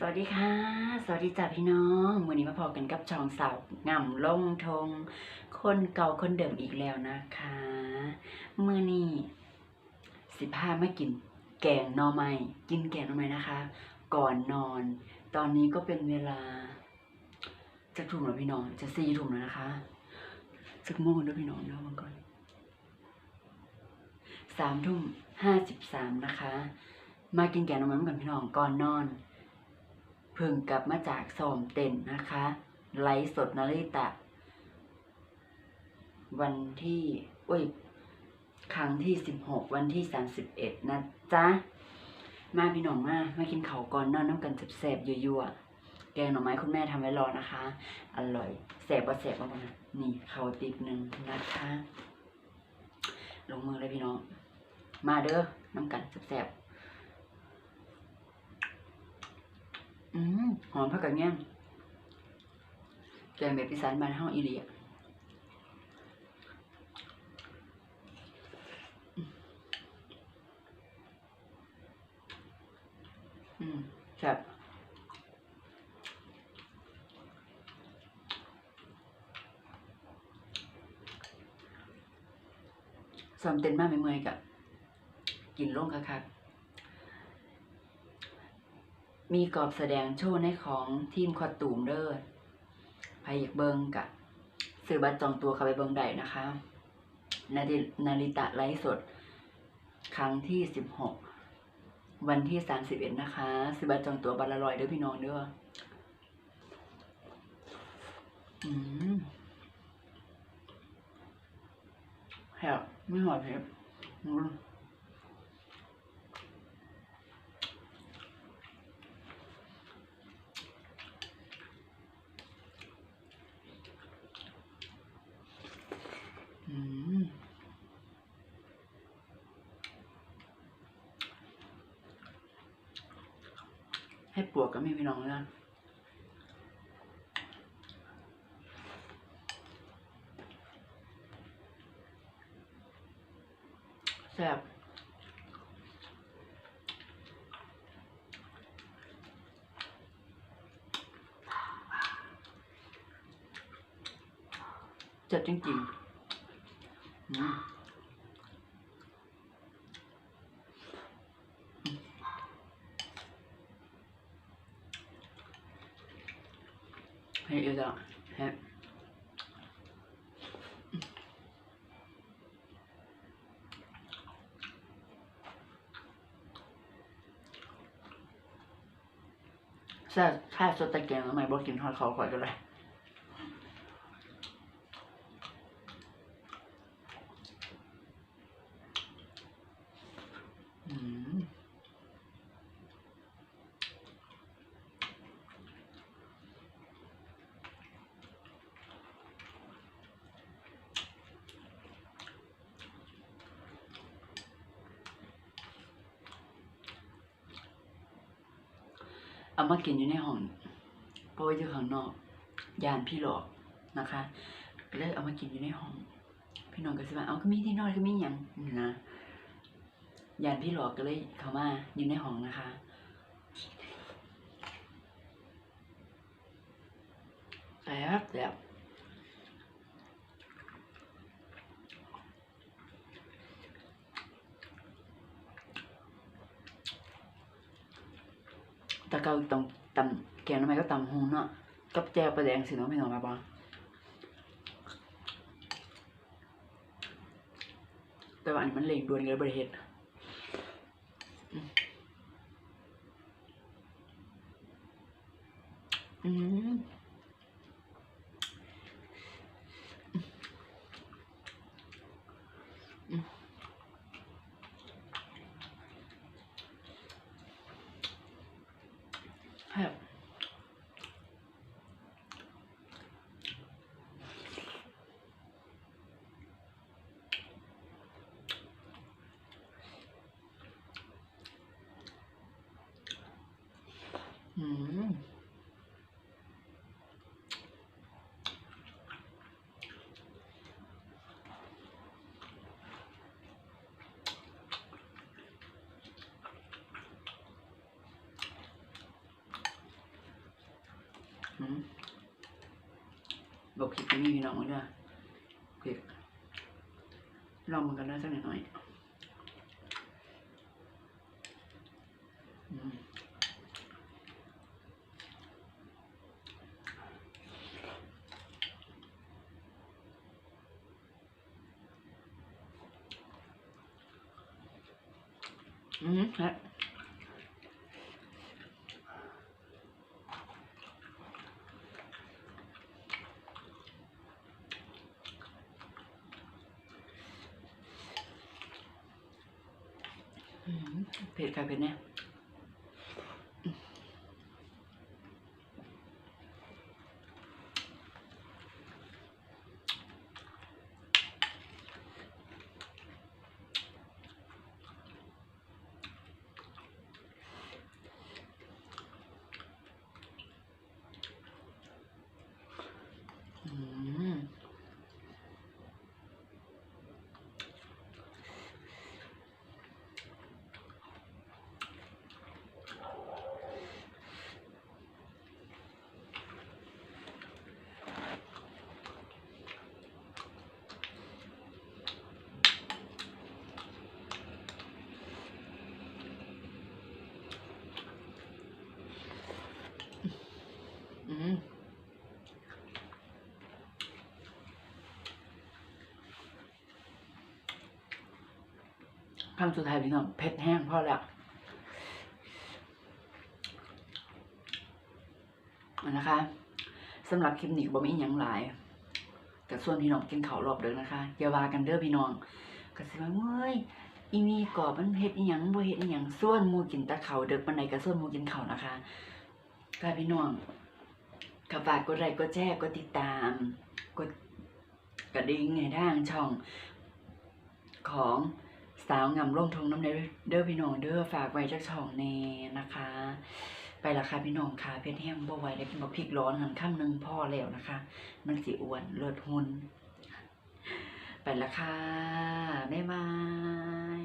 สวัสดีค่ะ สวัสดีจ้าพี่น้องวันนี้มาพอกันกับช่องสาวง่ำลงทง คนเก่าคนเดิมอีกแล้วนะคะเมื่อนี้สิพามากิน แกงนอไม้กินแกงนอไม้นะคะ ก่อนนอน ตอนนี้ก็เป็นเวลา จะทุ่มแล้วพี่น้อง จะสี่ทุ่มแล้วนะคะสักโมงด้วยพี่น้องนะมังก่อนสามทุ่มห้าสิบสามนะคะ มากินแกงนอไม้กันพี่น้องก่อนนอน เพิ่งกลับมาจากซ้อมเต้นนะคะ ไลฟ์สดนาริตะ วันที่โอ้ย ครั้งที่สิบหกวันที่สามสิบเอ็ดนะจ๊ะ มาพี่น้องมา มากินเขาก่อนนอนน้ำกันแสบๆยั่วๆแกงหน่อไม้คุณแม่ทำไว้รอนะคะ อร่อยแสบว่าแสบมากนะนี่เขาติบหนึ่งนะคะ ลงมือเลยพี่น้อง มาเด้อน้ำกันแสบๆ อืมหอมผักกระเงี้ยงแกงแบบอีสานบ้านเฮาอีหลีอะอืมแซ่บซ้อมเต้นมากไม่เมื่อยกะกินล่งคักๆ มีกรอบแสดงโชว์ในของทีมคอตูมเด้อใครอยากเบิงกะซื้อบัตรจองตัวเข้าไปเบิงได้นะคะนาดินาริตะไลฟ์สด ครั้งที่สิบหกวันที่สามสิบเอ็ดนะคะซื้อบัตรจองตัวบัตรละร้อยเด้อพี่น้องเด้ออืมแฮบไม่หอดเพบอืม อืม ให้ปวกก็ไม่พี่น้องนะแซ่บจ็บจริงๆ อืมให้เอดอะให้ถ้าถ้าสดตะแกรงทำไมบอกกินทอดเขาข่อยก็เลย อืม เอามากินอยู่ในห้องเพราะว่าอยู่ข้างนอก ยานพี่หลอกนะคะก็เลยเอามากินอยู่ในห้อง พี่น้องก็สิว่าเอาก็มีที่นอนก็มีอย่างนะยานพี่หลอกก็เลยเข้ามาอยู่ในห้องนะคะแซ่บแซ่บแตะเกาต้องตำแกงทำไมก็ตำหูเนาะกับแจวปลาแดงสิเนาะพี่น้องมาบ้างแต่ว่าอันนี้มันเล่งด่วนเลยบริเหตุอืมอืมครับอืม อ หืม บอกผิดก็มีพี่น้องด้วยผิดลองมันกันได้สักหน่อยอืม อืมฮะอืมเผ็ดค่ะเผ็ดเนี่ยอืม อืม คำสุดท้ายพี่น้องเผ็ดแห้งพอแล้วนะคะสำหรับคลิปนี้ก็บ่มีหยังหลายแต่ส่วนพี่น้องกินข้าวรอบเด้อนะคะอย่าว่ากันเด้อพี่น้องก็สิว่าเว้ยอีมีกรอบมันเฮ็ดอีหยังบ่เฮ็ดอีหยังส่วนมูกินแต่ข้าเด้อปานใดก็ส่วนมูกินข้าวนะคะก็พี่น้อง ก็ฝากกดไลค์กดแชร์กดติดตาม กดกระดิ่งในทางช่องของสาวงามร่มทงน้ำเด้อเด้อพี่น้องเด้อฝากไว้จากช่องแน่นะคะ ไปละค่ะพี่น้องค่ะเพชรแห้งบ่ไหวแล้วกินบักพริกร้อนหันข้ามหนึงพ่อแล้วนะคะ มันสิอ้วนเลิศหุนไปละค่ะบ๊ายบาย